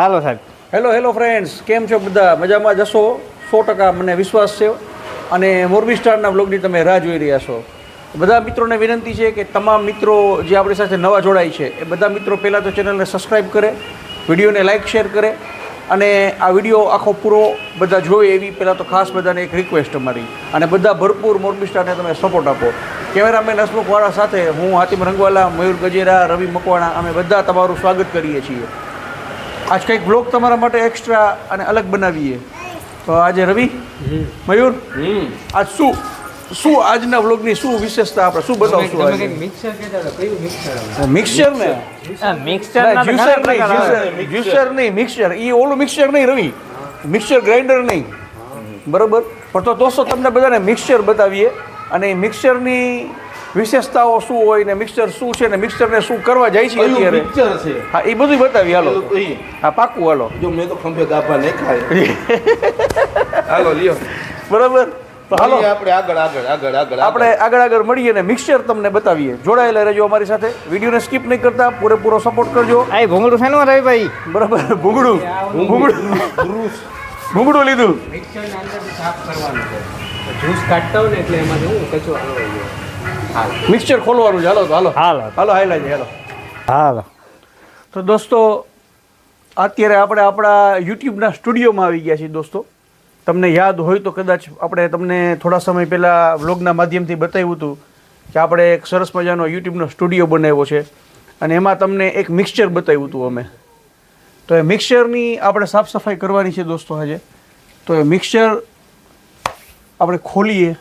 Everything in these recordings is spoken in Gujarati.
હાલો સાહેબ. હેલો હેલો ફ્રેન્ડ્સ કેમ છો બધા? મજામાં જશો સો ટકા મને વિશ્વાસ છે. અને મોરબી સ્ટારના બ્લોગની તમે રાહ જોઈ રહ્યા છો. બધા મિત્રોને વિનંતી છે કે તમામ મિત્રો જે આપણી સાથે નવા જોડાય છે, એ બધા મિત્રો પહેલાં તો ચેનલને સબસ્ક્રાઈબ કરે, વિડીયોને લાઇક શેર કરે, અને આ વીડિયો આખો પૂરો બધા જોવે એવી પહેલાં તો ખાસ બધાને એક રિક્વેસ્ટ અમારી. અને બધા ભરપૂર મોરબી સ્ટારને તમે સપોર્ટ આપો. કેમેરામેન હસમુખવાળા સાથે હું હાતિમ રંગવાલા, મયુર ગજેરા, રવિ મકવાણા, અમે બધા તમારું સ્વાગત કરીએ છીએ. આજ કંઈક બ્લોગ તમારા માટે એક્સ્ટ્રા અને અલગ બનાવીએ. તો આજે રવિ? મયુર? આજ શું? શું આજના બ્લોગની શું વિશેષતા આપણે શું બતાવશું આજે? મિક્સર કહેતા કયું મિક્સર ને? મિક્સર જ્યુસર નહીં જ્યુસર નહીં મિક્સર એ ઓલું મિક્સર નહીં રવિ. મિક્સર ગ્રાઇન્ડર નહીં. બરોબર? પણ તો દોસ્તો તમને બધાને મિક્સર બતાવીએ. અને એ મિક્સચરની વિશેષતાઓ શું હોય ને મિક્સચર શું છે ને મિક્સચરને શું કરવા જાય છે અત્યારે? મિક્સર છે. હા એ બધું બતાવી હાલો. હા પાકું હાલો. જો મેં તો ખંભે ગાભા નહીં ખાય હાલો લ્યો. બરાબર? તો હાલો. આપણે આગળ આગળ આગળ આગળ આપણે આગળ આગળ મળીએ અને મિક્સચર તમને બતાવીએ. જોડાયેલા રહેજો અમારી સાથે. વિડીયોને સ્કીપ નહીં કરતા પૂરેપૂરો સપોર્ટ કરજો. આ ભૂંગળું છે ને રવિભાઈ? બરાબર ભૂંગળું. ભૂંગળું. ભૂંગળું. લીધું. મિક્સરના અંદર સાફ કરવાનું છે. જ્યુસ કાઢતા હોય ને એટલે એમાં શું કચરો ગયો. હાલ મિક્સચર ખોલવાનું છે. હાલો હાલો. હાલો. હાલો હાઈલા છે. હાલો. હાલો. તો દોસ્તો અત્યારે આપણે આપણા યુટ્યુબના સ્ટુડિયોમાં આવી ગયા છીએ દોસ્તો. તમને યાદ હોય તો કદાચ આપણે તમને થોડા સમય પહેલાં વ્લોગના માધ્યમથી બતાવ્યું હતું કે આપણે એક સરસ મજાનો યુટ્યુબનો સ્ટુડિયો બનાવ્યો છે. અને એમાં તમને એક મિક્સચર બતાવ્યું હતું અમે. તો એ મિક્સચરની આપણે સાફ સફાઈ કરવાની છે દોસ્તો આજે. તો એ મિક્સચર આપણે ખોલીએ.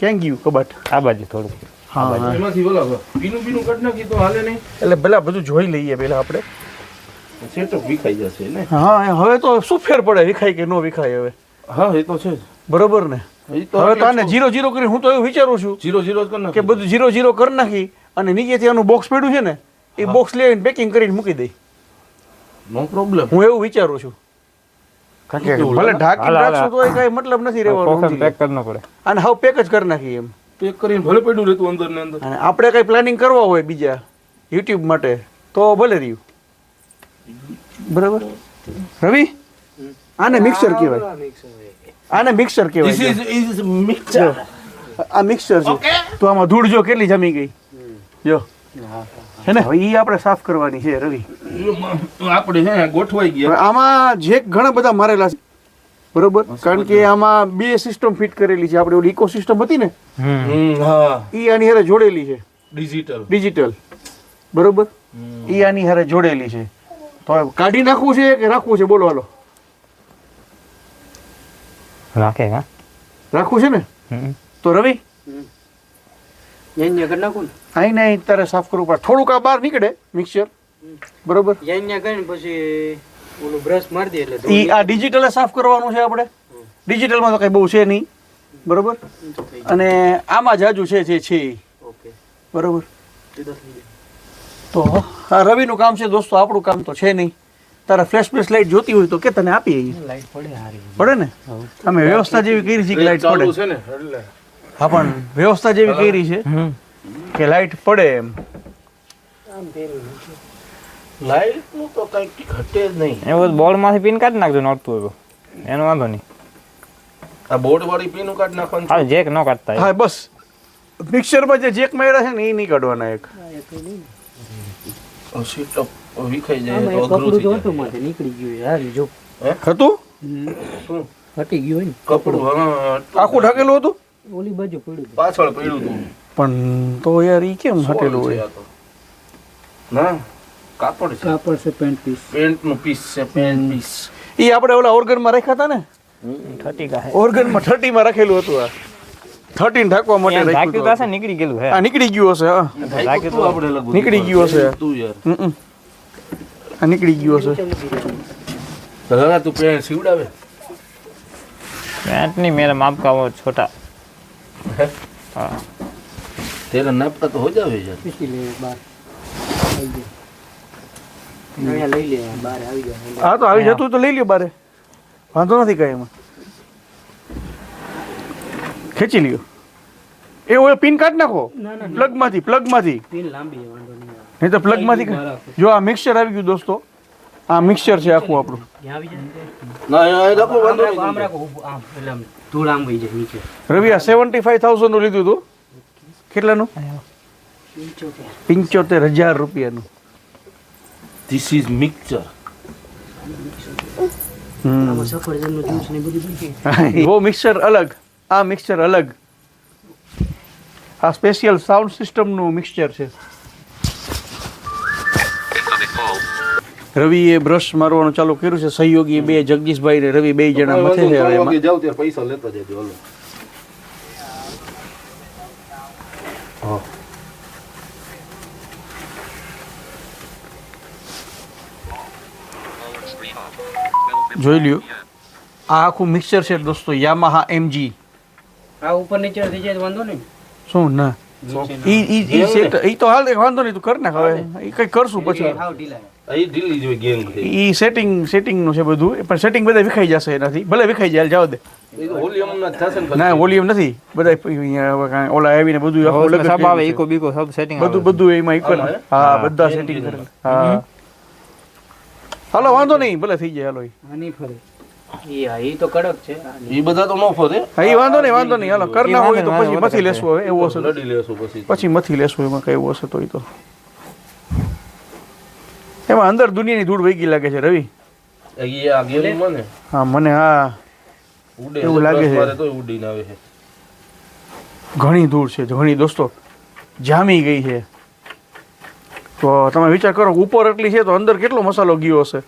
ક્યાં ગયું કબાટ? આ બાજુ થોડું હા એમાંથી બોલો પીનું નાખી તો હાલે નહીં. એટલે પહેલાં બધું જોઈ લઈએ પેલા આપણે. સેટઅપ વિખાઈ જશે ને. હા હવે તો શું ફેર પડે? વિખાય કે ન વિખાય હવે? હા એ તો છે બરોબર ને? હવે તો જીરો જીરો કરી હું તો એવું વિચારું છું જીરો જીરો કરી કે બધું જીરો જીરો કરી નાખી અને નીચેથી આનું બોક્સ પડ્યું છે ને એ બોક્સ લઈને પેકિંગ કરીને મૂકી દઈ નો પ્રોબ્લેમ હું એવું વિચારું છું. ભલે હાલ, રાખશું તો કઈ મતલબ નથી રહેવાનો પેક કરી કરવું પડે. અને હવે પેક જ કરી નાખી એમ. પેક કરીને ભલે પડ્યું રહેતું અંદર ને અંદર. અને આપણે કઈ પ્લાનિંગ કરવા હોય બીજા યુટ્યુબ માટે તો ભલે રહ્યું. બરાબર? રવિ? આને મિક્સર કહેવાય. આને મિક્સર કહેવાય ઇઝ is mixture. આ મિક્સર છે. તો આમાં ધૂળ જો કેટલી જમી ગઈ. જો. હે. ને? એ આપણે સાફ કરવાની છે રવિ. આપણે હે ગોઠવાઈ ગયા. આમાં જે ઘણા બધા મારેલા છે બરોબર? કારણ કે આમાં બે સિસ્ટમ ફિટ કરેલી છે આપણે ઓલી ઇકો સિસ્ટમ હતી ને? ઈ આની હારે જોડેલી છે. ડિજિટલ ડિજિટલ બરોબર? ઈ આની હારે જોડેલી છે. તો કાઢી નાખવું છે કે રાખવું છે? બોલો હાલો. રાખે હા રાખવું છે ને? તો રવિ યન્યા કરી નાખું અહીં ને અહીં તારે સાફ કરવું પડે. થોડુંક આ બહાર નીકળે મિક્સર બરોબર? કરીને પછી ઓલું બ્રશ મારી દે એટલે ઈ આ ડિજિટલ સાફ કરવાનું છે આપણે? ડિજિટલમાં તો કંઈ બહુ છે નહીં. બરોબર? અને આમાં જાજુ છે જે છે ઓકે. બરોબર? તો આ રવિનું કામ છે દોસ્તો આપણું કામ તો છે નહીં. તારે ફ્લેશ ફ્લેશ લાઇટ જોતી હોય તો કે તને આપીએ લાઇટ પડે પડે ને? અમે વ્યવસ્થા જેવી કરી છે કે લાઈટ પડે. છે ને એટલે. હા પણ વ્યવસ્થા જેવી કરી છે હમ. કે લાઈટ પડે એમ. લાઈટનું તો કઈ ઘટે જ નહીં. એવું બોર્ડમાંથી પિન કાઢી નાખજો નડતું હોય એનો વાંધો નહીં. આ બોર્ડ વાળી પીનું કાઢ નાખવાનું છે. જેક ન કાઢતા હા બસ. મિક્સરમાં જે જેક માર્યા છે ને એ નહીં કાઢવાના એક. ઓ, વિખાઈ જાય તો અઘરું થઈ હતું માથે નીકળી ગયું શું? હટી ગયું હોય ને કપડું આખું ઢાકેલું હતું? ઓલી બાજુ પડ્યું પાછળ પડ્યું હતું. પણ તો યાર ઈ કેમ હટેલું હોય? ના કાપડ છે. કાપડ છે પેન્ટ પીસ. પેન્ટનું પીસ છે પેન્ટ પીસ. ઈ આપણે ઓલા ઓર્ગનમાં રાખ્યા હતા ને? થર્ટી માં થર્ટી માં રાખેલું હતું આ. થર્ટીન ઢાંકવા માટે રાખ્યું તો હશે. નીકળી ગયેલું હે. આ નીકળી ગયું હશે હા. ઢાંક્યું તો આપણે લગભગ. નીકળી ગયું હશે. તું યાર. આ નીકળી ગયું હશે. દાદા તું પેન્ટ સીવડાવે? પેન્ટ નહીં મેરા માપ કા છોટા. હા? તેરા નાપતા તો હો જાવે યાર. પીસી લે બાર. આવી જાય અહીંયા લઈ લે બહાર આવી જાય હા તો આવી જતું તો લઈ લ્યો બારે. વાંધો નથી કઈ એમાં. ખેંચી લ્યો. એ ઓલો પિન કાઢ નાખો. ના, ના, ના. પ્લગમાંથી પ્લગમાંથી. પીન લાંબી વાંધો નહીં. તો પ્લગમાંથી જો આ મિક્સચર આવી ગયું દોસ્તો. આ મિક્સચર છે આખું આપણું. ત્યાં આવી જાય ના અહીં રાખો વાંધો આમ આમ રાખો ઊભું, આમ એટલે આમ. ધૂળ આમ વહી જાય નીચે. રવિ આ સેવન્ટી ફાઈવ થાઉઝન્ડનું લીધું હતું કેટલાનું? પંચોતેર હજાર રૂપિયાનું. ધીસ ઇઝ મિક્સર વો મિક્સર અલગ. આ મિક્સર અલગ. આ સ્પેશિયલ સાઉન્ડ સિસ્ટમનું મિક્સચર છે. રવિએ બ્રશ મારવાનું ચાલુ કર્યું છે. સહયોગી બે જગદીશભાઈ ને રવિ બે જણા મથે છે હવે એમાં. જાવ ત્યારે પૈસા લેતા જજો હાલો હા. જોઈ લ્યો. આ આખું મિક્સર છે દોસ્તો યામાહા એમજી આ ઉપર નીચે થઈ જાય તો વાંધો નહીં. શું ના? ઈ ઈ ઈ સેટ ઈ તો હાલ વાંધો નહીં તું કર નાખ હવે. ઈ કઈ કરશું પછી. હાવ ઢીલા છે. ઈ સેટિંગ સેટિંગનું છે. બધું. પણ સેટિંગ બધા વિખાઈ જશે એનાથી. ભલે વિખાઈ જાય જાવ દે. એ ને વોલ્યુમ નથી. બધા અહીંયા હવે કાંઈ ઓલા આવીને બધું સબ આવે ઇકો બીકો સબ સેટિંગ બધું બધું એમાં ઇક્વલ હા. બધા સેટિંગ કરેલ હા. હાલો વાંધો નહીં. ભલે થઈ જાય હાલો નહીં ફરે. એ તો કડક છે. એ બધા તો ન ફરે. હા વાંધો નહીં વાંધો નહીં. હાલો કર હોય તો પછી મથી લેશું હવે. એવું હશે પછી. મથી લેશું એમાં કઈ એવું હશે તો એ તો. એમાં અંદર દુનિયાની ધૂળ વહી લાગે છે રવિ. એ આ ગેમ મને. હા મને હા એવું લાગે છે. મારે તો ઉડીને આવે છે. ઘણી ધૂળ છે ઘણી દોસ્તો જામી ગઈ છે. તો તમે વિચાર કરો ઉપર એટલી છે તો અંદર કેટલો મસાલો ગયો હશે?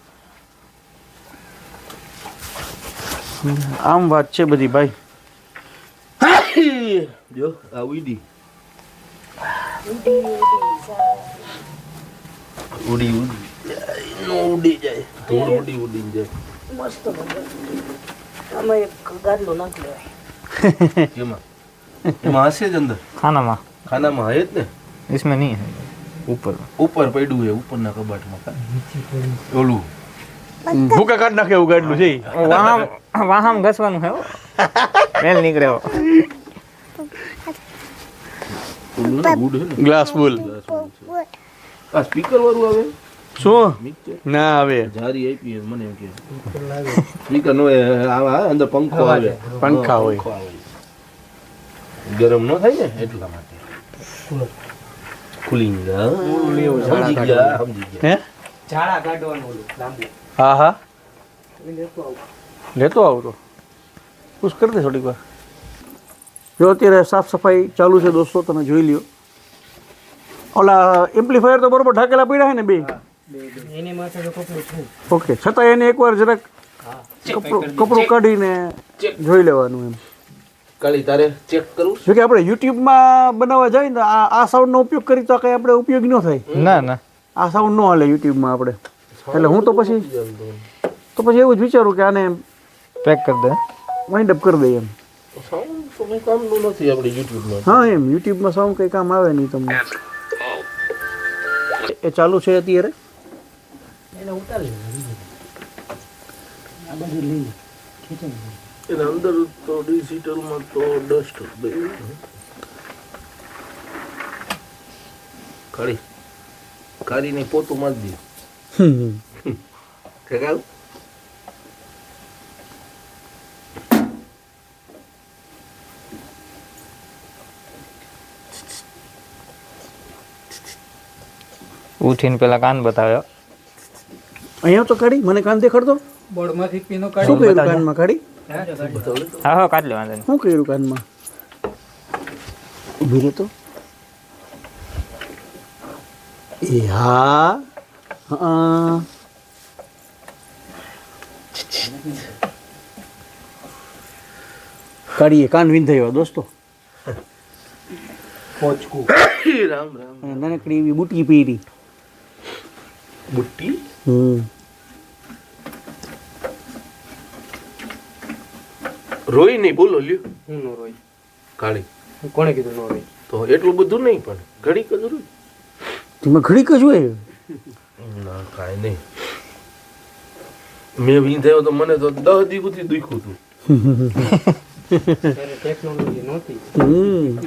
આમ વાત છે બધી ભાઈ. જો આ ઉડી. ઉડી ઉડી. એમાં એમાં જ અંદર? ખાનામાં. ખાનામાં હે જ ઉપર. ઉપર પડ્યું ઉપરના કબાટમાં ઓલું. ભૂકા કાઢ નાખે એવું ગાડલું છે વાહમ વાહમ ઘસવાનું હે મેલ નીકળ્યો. ગ્લાસ બોલ. આ સ્પીકર વાળું આવે? શું? ના આવે. જારી આપી મને એમ કે સ્પીકર નો આવા અંદર પંખો આવે. પંખા હોય. ગરમ ન થાય ને એટલા માટે. કુલિંગ સમજી ગયા સમજી ગયા. હે? ઝાડા કાઢવાનું ઓલું લાંબુ. હા હા. લેતો આવું. લેતો આવું તો પુશ કરી દે થોડીક વાર. જો અત્યારે સાફ સફાઈ ચાલુ છે દોસ્તો તમે જોઈ લ્યો. ઓલા એમ્પ્લીફાયર તો બરોબર ઢાકેલા પડ્યા છે ને બે એની માથે તો કપડું છે. ઓકે છતાં એને એકવાર જરાક કપડું કપડું કાઢીને જોઈ લેવાનું એમ. કાલી તારે ચેક કરું જો કે આપણે યુટ્યુબમાં બનાવવા જાય ને આ આ સાઉન્ડનો ઉપયોગ કરી તો કંઈ આપણે ઉપયોગ ન થાય. ના ના. આ સાઉન્ડ ન હાલે યુટ્યુબમાં આપણે. એટલે હું તો પછી તો પછી એવું જ વિચારું કે આને પેક કરી દે. વાઇન્ડ અપ કરી દે એમ. સાઉન્ડ તો કંઈ કામનું નથી આપણે યુટ્યુબમાં. હા એમ. યુટ્યુબમાં સાઉન્ડ કંઈ કામ આવે નહીં તમને. એ ચાલુ છે અત્યારે? એને ઉતારી આ બાજુ લઈ ખેંચાઈ એના અંદર તો ડિજિટલમાં તો ડસ્ટ કાઢીને પોતું મારી દે. ઉઠીને પેલા કાન બતાવ્યો અહીંયા તો કાઢી મને કાન દેખાડતો? બોર્ડમાંથી પીનો શું કર્યું કાનમાં કાઢી? હા? હા કાઢ લે વાંધો શું કર્યું કાનમાં? ઊભી રહેતો. એ હા હા. કાઢીએ કાન વિંધાયો દોસ્તો. પોચકું. રામ રામ નાનકડી એવી બુટી પીરી હમ રોઈ નહીં બોલો લ્યો. હું નો રોઈ. કાળી. કોણે કીધું નો રોઈ? તો એટલું બધું નહીં પણ ઘડી કજું તમે ઘડીક જ હોય? ના કાંઈ નહીં. મેં વિંધાયો તો મને તો દસ દિવસથી દુખ્યું હતું. ટેકનોલોજી નહોતી. હમ.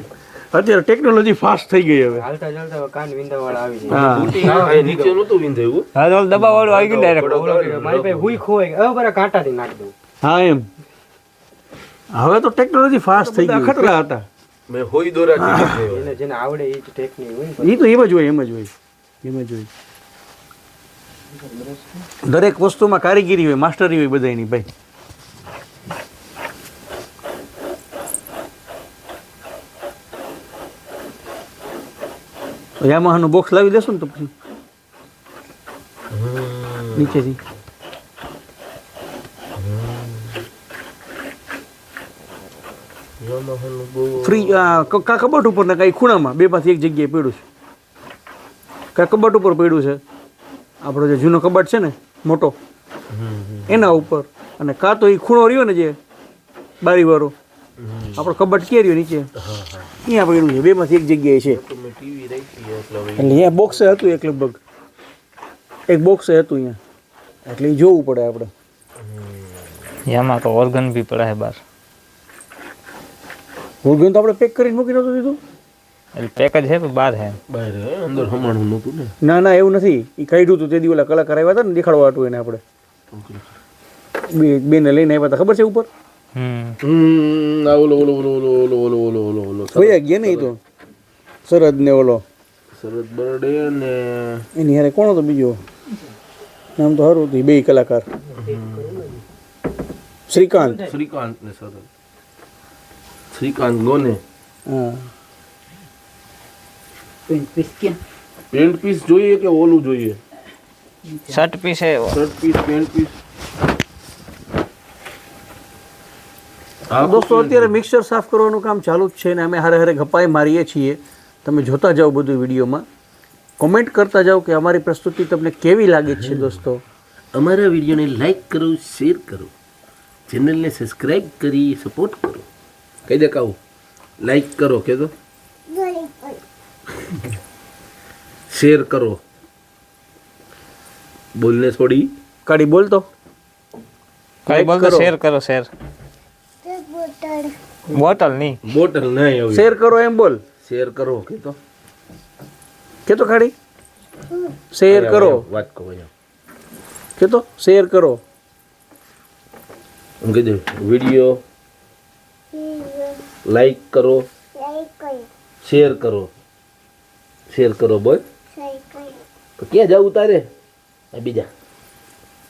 અત્યારે ટેકનોલોજી ફાસ્ટ થઈ ગઈ હવે. હાલતા ચાલતા કાન વિંધાવાળા આવી હા. નીચે નહોતું વિંધાયું. હા તો દબા વાળું આવી ગયું ડાયરેક્ટ મારી પાસે હુઈ ખોવાઈ હવે બરા કાંટાથી નાખી દઉં. હા એમ. હવે તો ટેકનોલોજી ફાસ્ટ થઈ ગઈ ખતરા હતા. મેં હોઈ દોરાથી એને જેને આવડે એ જ ટેકનિક હોય એ તો એમ જ હોય એમ જ હોય. એમ જ હોય. દરેક વસ્તુમાં કારીગીરી હોય માસ્ટરી હોય બધાની ભાઈ. યામાહાનું બોક્સ લાવી દેશો ને તો પછી. નીચેથી. ફ્રી કા કબાટ ઉપર ને કાંઈ ખૂણામાં? બે માંથી એક જગ્યાએ પડ્યું છે. કાંઈ કબાટ ઉપર પડ્યું છે? આપણો જે જૂનો કબાટ છે ને મોટો. એના ઉપર. અને કાં તો એ ખૂણો રહ્યો ને જે બારીવાળો. આપણો કબટ ક્યાં નીચે. અહીંયા પડ્યું છે બેમાંથી એક જગ્યાએ છે. તો મેં ટીવી રાખી એટલે અહીંયા બોક્સે હતું એક લગભગ. એક બોક્સે હતું અહીંયા. એટલે એ જોવું પડે આપણે. એમાં તો ઓર્ગન બી પડે છે બહાર. ઓર્ગન તો આપણે પેક કરીને મૂકી નહોતું દીધું. એટલે પેકેજ છે પણ બહાર છે બહાર અંદર હમણાં નહોતું ને? ના ના એવું નથી. એ કાઢ્યું હતું તે દિવસ ઓલા કલાકાર આવ્યા હતા ને દેખાડવા હતું એને આપણે. બે બેને લઈને આવ્યા હતા ખબર છે ઉપર? હમ. ઓલો ઓલો ઓલો ઓલો ઓલો ઓલો ઓલો ઓલો ઓલો. કોઈ ગયા નહીં તો? સરદ ને ઓલો? સરદ બરડે ને એની હારે કોણ હતો બીજો? નામ તો સારું હતું બે કલાકાર. શ્રીકાંત. શ્રીકાંત ને સરદ શ્રીકાંત ગોને. હા. પેન્ટ પીસ જોઈએ કે ઓલું જોઈએ? શર્ટ પીસ છે શર્ટ પીસ પેન્ટ પીસ દોસ્તો અત્યારે મિક્સર સાફ કરવાનું કામ ચાલુ જ છે ને અમે હારે હારે ગપાઈ મારીએ છીએ. તમે જોતા જાઓ બધું વિડીયોમાં. કોમેન્ટ કરતા જાઓ કે અમારી પ્રસ્તુતિ તમને કેવી લાગે છે દોસ્તો? અમારા વિડીયોને લાઈક કરો શેર કરો. ચેનલને સબસ્ક્રાઇબ કરી સપોર્ટ કરો. કહી દે કહું લાઈક કરો કે તો શેર કરો. બોલને છોડી કાઢી બોલતો કઈ બોલતો શેર કરો. Share bottle. નહીં બોટલ નહીં હવે શેર કરો એમ બોલ. શેર કરો કે તો કે તો ખાડી શેર કરો. વાત કહો કે તો શેર કરો. એમ દે વીડિયો લાઈક કરો. શેર કરો. શેર કરો બોલ. તો ક્યાં જવું તારે? આ બીજા.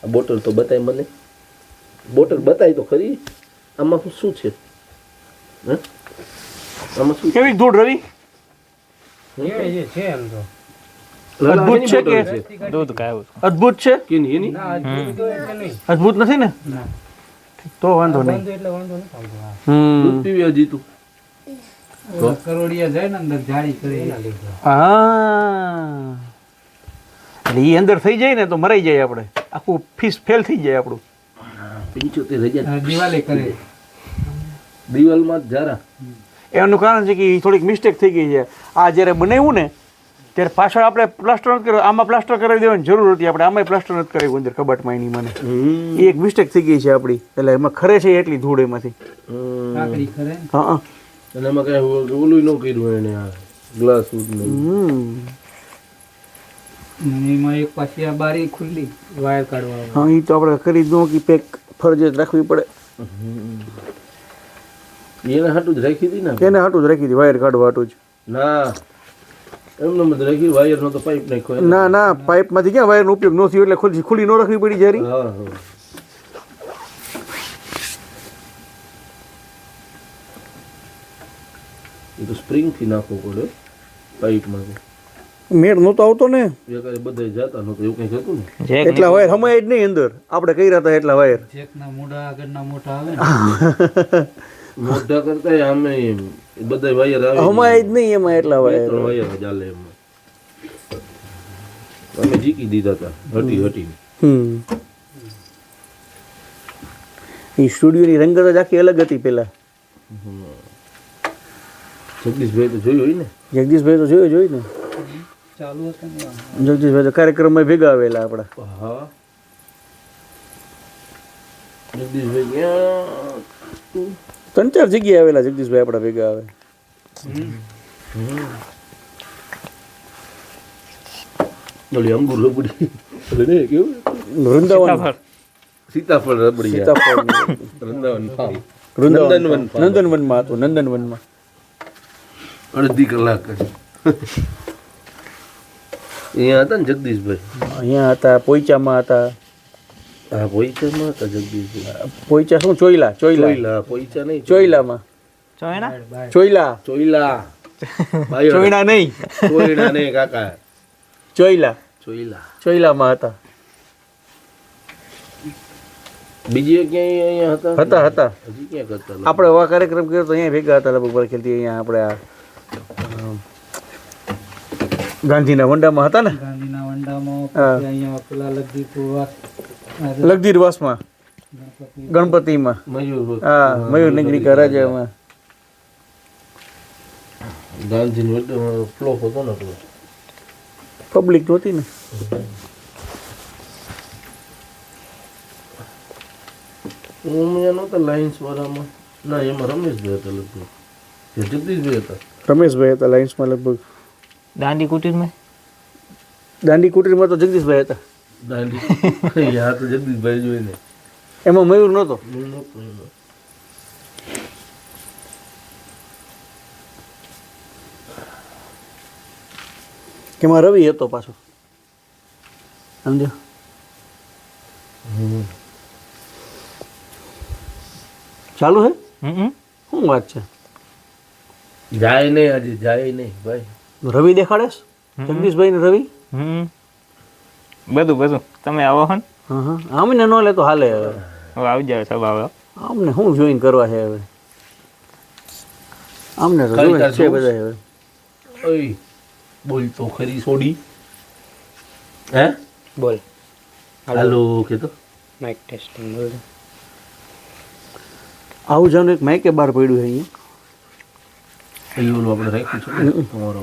આ બોટલ તો બતાય મને. બોટલ બતાય તો ખરી. આમાં શું- શું છે? કેવી ધૂળ રવિ? એ છે એમ તો. અદ્ભુત છે કે? દૂધ કાયું અદ્ભુત છે? કેની એની? ના હજુ તો એટલે નહીં. અદ્ભુત નથી ને? તો વાંધો નહીં. એટલે વાંધો નહીં હમ. દૂધ પીવી જીતું કરોડિયા જાય ને અંદર જાળી કરે એના લીધે. હા. એટલે એ અંદર થઈ જાય ને તો મરાઈ જાય આપણે. આખું ફીસ ફેલ થઈ જાય આપણું. પંચોતેર હજાર. દિવાળી કરે. દિવાલમાં જરા એનું કારણ છે કે એ થોડીક મિસ્ટેક થઈ ગઈ છે. આ જ્યારે બનાવ્યું ને ત્યારે પાછળ આપણે પ્લાસ્ટર નથી કર્યું. આમાં પ્લાસ્ટર કરાવી દેવાની જરૂર હતી આપણે. આમાંય પ્લાસ્ટર નથી કરાવ્યું અંદર કબાટમાં એની મને. એ એક મિસ્ટેક થઈ ગઈ છે આપણી. એટલે એમાં ખરે છે એટલી ધૂળ એમાંથી. હા હા. અને એમાં કઈ ઓલું ન કર્યું એને આ ગ્લાસ એમાં એક પાછી આ બારી ખુલ્લી વાયર કાઢવા હા એ તો આપણે કરી દઉં કે પેક ફરજિયાત રાખવી પડે. એને હાટું જ રાખી હતી ને એને હાટું જ રાખી હતી વાયર કાઢવા હાટું જ. ના. એમને મત રાખી વાયર નો તો પાઇપ નાખ્યો ના ના પાઇપમાંથી ક્યાં વાયરનો ઉપયોગ ન થયો એટલે ખુલ્લી ખુલ્લી ન રાખવી પડી જારી હા હા. એ તો સ્પ્રિંગથી નાખવું પડે પાઇપમાં મેળ નહોતો આવતો ને. બધા જતા નહોતું એવું કંઈક હતું ને એટલા વાયર હમાય જ નહીં અંદર. આપણે કર્યા હતા એટલા વાયર ચેકના મોઢા આગળના મોટા આવે ને. મોઢા કરતા આમે બધા વાયર આવે હમાય જ નહીં એમાં એટલા વાયર ત્રણ વાયર. ચાલે એમાં. અમે જીકી દીધા હતા હટી હટી હમ. એ સ્ટુડિયોની રંગત જ આખી અલગ હતી પેલા. જગદીશભાઈ તો જોયું હોય ને? જગદીશભાઈ તો જોયું જોયું ને? ચાલુ હતું ને જગદીશભાઈ તો કાર્યક્રમમાં ભેગા આવેલા આપણા. હા. જગદીશભાઈ ક્યાં? ત્રણ ચાર જગ્યાએ આવેલા જગદીશભાઈ આપણા ભેગા આવે. ઓલી અંગુર રબડી. ઓલી ને કેવું? વૃંદાવન. સીતાફળ. સીતાફળ રબડી સીતાફળ. વૃંદાવન ફાર્મ વૃંદાવન. નંદનવન farm. નંદનવનમાં હતું નંદનવનમાં. અડધી કલાક અહીંયા હતા ને જગદીશભાઈ? અહીંયા હતા પોઈચામાં હતા. હા પોઈચામાં હતા જગદીશભાઈ પોઈચા શું? ચોઈલા ચોઈલા. ચોઈલા પોઈચા નહીં ચોઈલામાં. ચોઈના ચોઈલા. ચોઈલા. ચોઈણા નહીં. ચોઈના નહીં કાકા. ચોઈલા. ચોઈલા. ચોઈલામાં હતા. બીજે ક્યાંય અહીંયા હતા? હતા હતા. હજી ક્યાં કરતા આપણે આવા કાર્યક્રમ કર્યો તો અહીંયા ભેગા હતા લગભગ ખેલતી અહીંયા આપણે આ ગાંધીના વંડામાં હતા ને? ગાંધીના વંડામાં અહીંયા પેલા લગદીપુર લગધીર વાસમાં ગણપતિમાં. મયુર હા મયુર નગરિકા રાજામાં ગાંધી ફ્લોપ હતો ને પેલો પબ્લિક નહોતી ને. અહીંયા નહોતા લાઇન્સ વાળામાં. ના એમાં રમેશભાઈ હતા લગભગ. એ જગદીશભાઈ હતા? રમેશભાઈ હતા લાઇન્સમાં લગભગ. દાંડી કુટીરમાં? દાંડી કુટીરમાં તો જગદીશભાઈ હતા. દાંડી. યા તો જગદીશભાઈ જોઈને એમાં મયુર નહોતો? એમાં. રવિ હતો પાછો. સમજો ચાલુ હે? હમ શું વાત છે? જાય નહીં આજે જાય નહીં ભાઈ. રવિ દેખાડેશ જગદીશભાઈ ને રવિ? હમ. બધું બધું. તમે આવો હો ને. આમને ન લે તો હાલે હવે. હવે આવી જાવ સાહેબ આવે આમને શું જોઈન કરવા છે હવે? આમને તો જોઈન છે બધા હવે. ઓય બોલ તો ખરી સોડી. હે? બોલ. હાલો. કે તો માઇક ટેસ્ટિંગ બોલ. આવું જાનું એક માઇકે બહાર પડ્યું છે અહીંયા. એ ઓલું આપણે રાખ્યું છે તમારો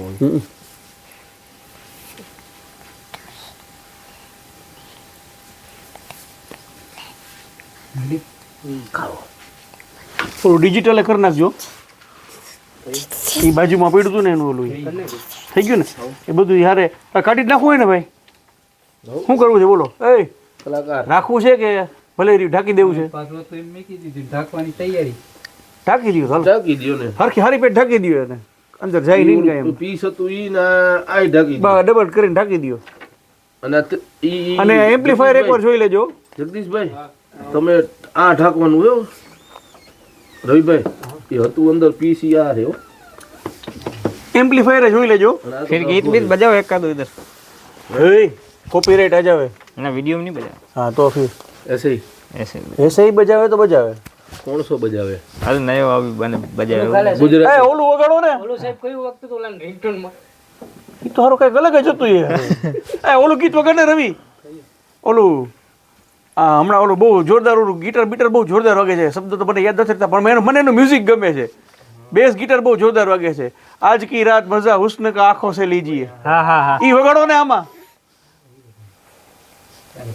ઓલું ડિજિટલ કરી નાખજો. એ બાજુમાં પડ્યું હતું ને એનું ઓલું થઈ ગયું ને? એ બધું યારે કાઢી જ નાખવું હોય ને ભાઈ? શું કરવું છે? બોલો. એ રાખવું છે કે ભલે રહ્યું ઢાંકી દેવું છે? પાછું તો એમ મૂકી દીધું ઢાંકવાની તૈયારી. ઢાંકી દઉં ચાલો ઢાંકી દ્યો ને. હરખી હારી પેટ ઢાંકી દો એને. અંદર જાય નહીં કાંઈ એમ. પીસ હતું ઈ ના આય ઢાંકી દ્યો. બા ડબલ કરીને ઢાંકી દો અને અને એમ્પ્લીફાયર એકવાર જોઈ લેજો. જગદીશભાઈ તમે આ ઢાંકવાનું એવું રવિભાઈ એ હતું અંદર પીસીઆર ઈ એમ્પ્લીફાયર જોઈ લેજો. ફિર ગીત બીત બજાવો એકાદું ઇધર હે કોપીરાઇટ આ જાવે ના વીડિયો નહીં બજાવે. હા તો ફિર. એસે એસે એસે બજાવે તો બજાવે. કોણસો બજાવે. હાલ નયો આવી બને બજાવે. ગુજરાત એ ઓલું વગાડો ને. ઓલું સાહેબ કયું વખત તો ઓલા રિંગટોનમાં. ઈ તો હારો કઈ અલગ જ હતું એ. એ ઓલું ગીત વગાડ રવિ. ઓલું હમણાં ઓલું બહુ જોરદાર ઓલું ગીટાર બીટર બહુ જોરદાર વાગે છે. શબ્દ તો મને યાદ નથી રહેતા પણ મને એનું મ્યુઝિક ગમે છે. બેસ ગીટાર બહુ જોરદાર વાગે છે. આજ કી રાત મજા હુસ્ન કા આંખો સે લીજીએ. હા હા હા. ઈ વગાડો ને આમાં.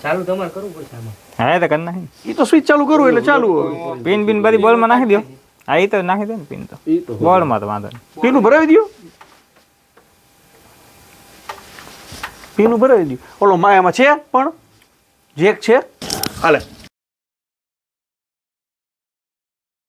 ચાલુ તમારે કરવું પડશે આમાં. હા તો કરી નાખી ઈ તો સ્વિચ ચાલુ કરું એટલે ચાલુ હોય. પિન બધી બોલમાં નાખી દો હા એ તો નાખી દો ને પિન તો. બોલમાં તો વાંધો નહીં. પીનું ભરાવી દો પીનું ભરાવી દો ઓલો માયામાં છે પણ જેક છે. હાલે